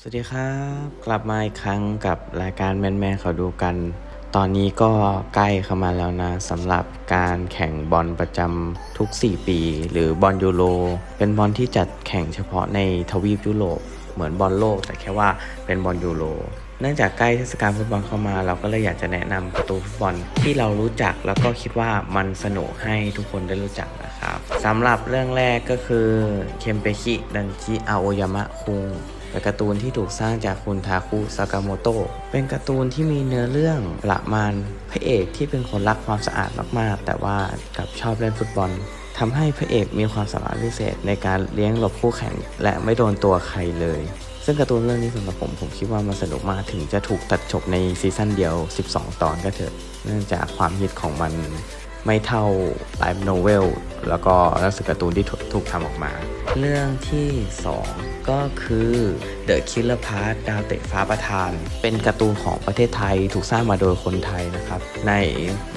สวัสดีครับ กลับมาอีกครั้งกับรายการแมนแมนเขาดูกัน ตอนนี้ก็ใกล้เข้ามาแล้วนะสำหรับการแข่งบอลประจำทุก 4 ปี หรือบอลยูโรเป็นบอลที่จัดแข่งเฉพาะในทวีปยุโรปเหมือนบอลโลก แต่แค่ว่าเป็นบอลยูโรเนื่องจากใกล้เทศกาลฟุตบอลเข้ามา เราก็เลยอยากจะแนะนำประตูฟุตบอลที่เรารู้จักแล้วก็คิดว่ามันสนุกให้ทุกคนได้รู้จักนะครับสำหรับเรื่องแรกก็คือเคมเปคิดันจิอาโอยามะคุง เป็นการ์ตูนที่ถูกสร้างจากคุณทาคุซากาโมโตะเป็นการ์ตูนที่มีเนื้อเรื่องประมาณพระเอกที่เป็นคนรักความสะอาดมากๆ แต่ว่ากลับชอบเล่นฟุตบอลทำให้พระเอกมีความสามารถพิเศษในการเลี้ยงหลบคู่แข่ง และไม่โดนตัวใครเลย ซึ่งการ์ตูนเรื่องนี้สำหรับผมผมคิดว่ามันสนุกมากถึงจะถูกตัดจบในซีซั่นเดียว 12 ตอนก็เถอะ เนื่องจากความฮิตของมัน ไม่เท่าไลฟ์โนเวลแล้วก็หนังสือการ์ตูนที่ถูกทำออกมา เรื่องที่ 2 ก็คือ The Killer Part ดาวเตะฟ้าประธาน เป็นการ์ตูนของประเทศไทยถูกสร้างมาโดยคนไทยนะครับ ใน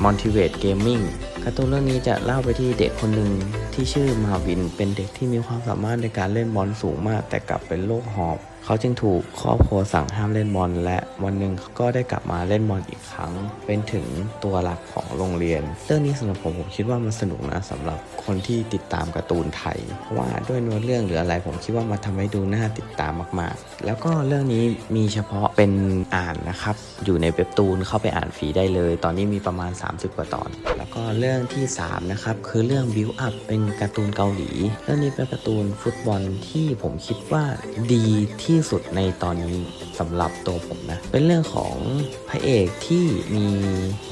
Motivate Gaming การ์ตูนเรื่องนี้จะเล่าไปที่เด็กคนหนึ่งที่ชื่อมาวิน เป็นเด็กที่มีความสามารถในการเล่นบอลสูงมาก แต่กลับเป็นโรคหอบ เขาจึงถูกครอบครัวสั่งห้ามเล่นบอลและวันหนึ่งเขาก็ได้กลับมาเล่นบอลอีกครั้ง เป็นถึงตัวหลักของโรงเรียน เรื่องนี้สำหรับผมผมคิดว่ามันสนุกนะสำหรับคนที่ติดตามการ์ตูนไทย เพราะว่าด้วยเนื้อเรื่องหรืออะไรผมคิดว่ามันทำให้ดูน่าติดตามมาก ๆ แล้วก็เรื่องนี้มีเฉพาะเป็นอ่านนะครับอยู่ในเว็บตูนเข้าไปอ่านฟรีได้เลย ตอนนี้มีประมาณ 30 กว่าตอน แล้วก็เรื่องื่องที่ 3 นะครับ คือเรื่อง Build Up เป็นการ์ตูนเกาหลี เรื่องนี้เป็นการ์ตูนฟุตบอลที่ผมคิดว่าดีที่สุดในตอนนี้สำหรับตัวผมนะ เป็นเรื่องของพระเอกที่มี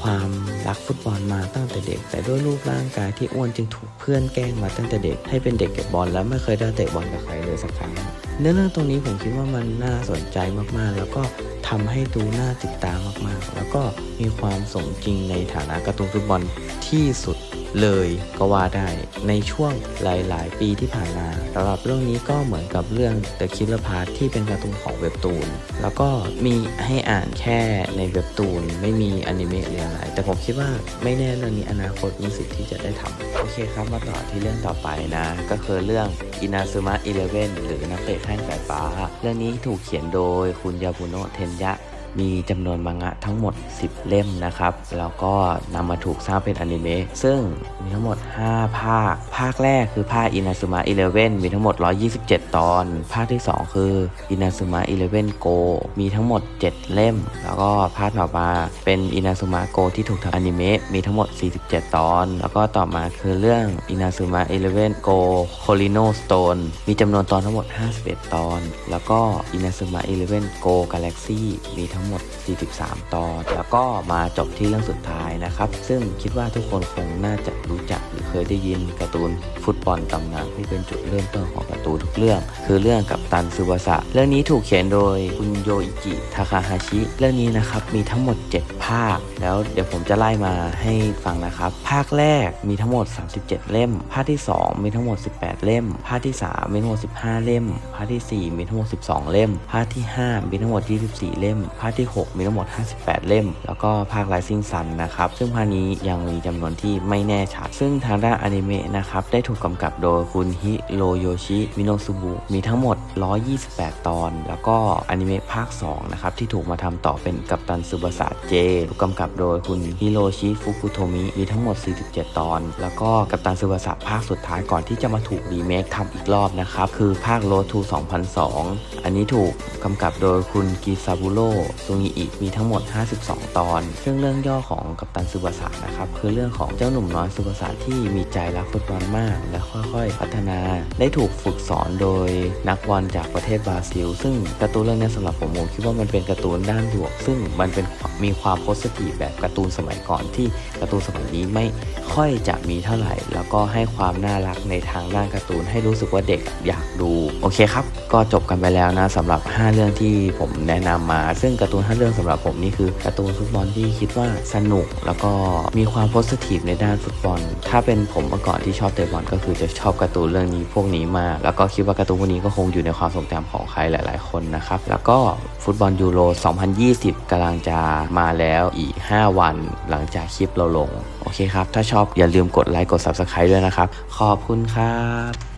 ความรักฟุตบอลมาตั้งแต่เด็ก แต่ด้วยรูปร่างกายที่อ้วนจึงถูกเพื่อนแกล้งมาตั้งแต่เด็กให้เป็นเด็กเก็บบอลแล้วไม่เคยได้เตะบอลกับใครเลยสักครั้ง เนื้อเรื่องตรงนี้ผมคิดว่ามันน่าสนใจมากๆ แล้วก็ทำให้ดูน่าติดตามมากๆ แล้วก็มีความสมจริงในฐานะการ์ตูนฟุตบอลที่สุด เลยก็ว่าได้ในช่วงหลาย ๆ ปีที่ผ่านมาสำหรับเรื่องนี้ก็เหมือนกับเรื่อง The Killer Part ที่เป็นการ์ตูนของเว็บตูน แล้วก็มีให้อ่านแค่ในเว็บตูน ไม่มีอนิเมะหรืออะไร แต่ผมคิดว่าไม่แน่เรื่องนี้อนาคตมีสิทธิ์ที่จะได้ทำโอเคครับมาต่อที่เรื่องต่อไปนะ ก็คือเรื่องอินาซึมะอีเลเว่นหรือนักเตะแข้งสายฟ้า เรื่องนี้ถูกเขียนโดยคุณยาบุโนะเทนยะ มีจำนวนมังงะทั้งหมด 10 เล่มนะครับ แล้วก็นำมาถูกสร้างเป็นอนิเมะซึ่งมีทั้งหมด 5 ภาค ภาคแรกคือภาคอินาซึมะอีเลเว่นมีทั้งหมด 127 ตอน ภาคที่ 2 คืออินาซึมะอีเลเว่นโก มีทั้งหมด 7 เล่ม แล้วก็ภาคต่อมาเป็นอินาซึมะโกที่ถูกทำอนิเมะมีทั้งหมด 47 ตอน แล้วก็ต่อมาคือเรื่องอินาซึมะอีเลเว่นโกโคลิโนสโตนมีจำนวนตอนทั้งหมด 51 ตอน แล้วก็อินาซึมะอีเลเว่นโกกาแล็กซี่มีทั้งหมด 43 ตอน แล้วก็มาจบที่เรื่องสุดท้ายนะครับ ซึ่งคิดว่าทุกคนคงน่าจะรู้จักหรือเคยได้ยินการ์ตูนฟุตบอลตำนานที่เป็นจุดเริ่มต้นของการ์ตูนทุกเรื่อง คือเรื่องกับตันซูวาสะเรื่องนี้ถูกเขียนโดยคุณโยอิจิทาคาฮาชิ เรื่องนี้นะครับมีทั้งหมด 7 ภาค แล้วเดี๋ยวผมจะไล่มาให้ฟังนะครับ ภาคแรกมีทั้งหมด 37 เล่ม ภาคที่ 2 มีทั้งหมด 18 เล่ม ภาคที่ 3 มีทั้งหมด 15 เล่ม ภาคที่ 4 มีทั้งหมด 12 เล่ม ภาคที่ 5 มีทั้งหมด 24 เล่ม ภาคที่ 6 มีทั้งหมด 58 เล่ม แล้วก็ภาค Rising Sun นะครับ ซึ่งภาคนี้ยังมีจำนวนที่ไม่แน่ชัด ซึ่งทางด้านอนิเมะนะครับ ได้ถูกกำกับโดยคุณฮิโรโยชิ มิโนซุบุ มีทั้งหมด 128 ตอน แล้วก็อนิเมะภาค 2 นะครับ ที่ถูกมาทำต่อเป็นกัปตันซูบาสะเจ ถูกกำกับโดยคุณฮิโรชิ ฟุกุโทมิ มีทั้งหมด 47 ตอน แล้วก็กัปตันซูบาสะภาคสุดท้ายก่อนที่จะมาถูกรีเมคทำอีกรอบนะครับ คือภาคโรทู2002 อันนี้ถูกกำกับโดยคุณกิซาบุโรซุงิอิมีทั้งหมด 52 ตอน ซึ่งเรื่องย่อของกัปตันซูบาสะนะครับคือเรื่องของเจ้าหนุ่มน้อยซูบาสะที่มีใจรักฟุตบอลมาก และค่อยๆ พัฒนา ได้ถูกฝึกสอนโดยนักบอลจากประเทศบราซิล ซึ่งการ์ตูนเรื่องนี้สำหรับผมผมคิดว่ามันเป็นการ์ตูนด้านบวก ซึ่งมันเป็นมีความโพสติฟแบบการ์ตูนสมัยก่อนที่การ์ตูนสมัยนี้ไม่ค่อยจะมีเท่าไหร่ แล้วก็ให้ความน่ารักในทางด้านการ์ตูนให้รู้สึกว่าเด็กอยากดู โอเคครับ ก็จบกันไปแล้วนะสำหรับ 5 เรื่องที่ผมแนะนำมา ซึ่งการ์ตูน5เรื่องสำหรับผมนี่คือการ์ตูนฟุตบอลที่คิดว่าสนุก แล้วก็มีความโพสทีฟในด้านฟุตบอล ถ้าเป็นผมเมื่อก่อนที่ชอบเตะบอลก็คือจะชอบการ์ตูนเรื่องนี้พวกนี้มาก แล้วก็คิดว่าการ์ตูนพวกนี้ก็คงอยู่ในความทรงจำของใครหลาย ๆ คนนะครับ แล้วก็ฟุตบอลยูโร 2020กำลังจะมาแล้วอีก 5 วัน หลังจากคลิปเราลง โอเคครับ ถ้าชอบอย่าลืมกดไลค์ กด Subscribe ด้วยนะครับ ขอบคุณครับ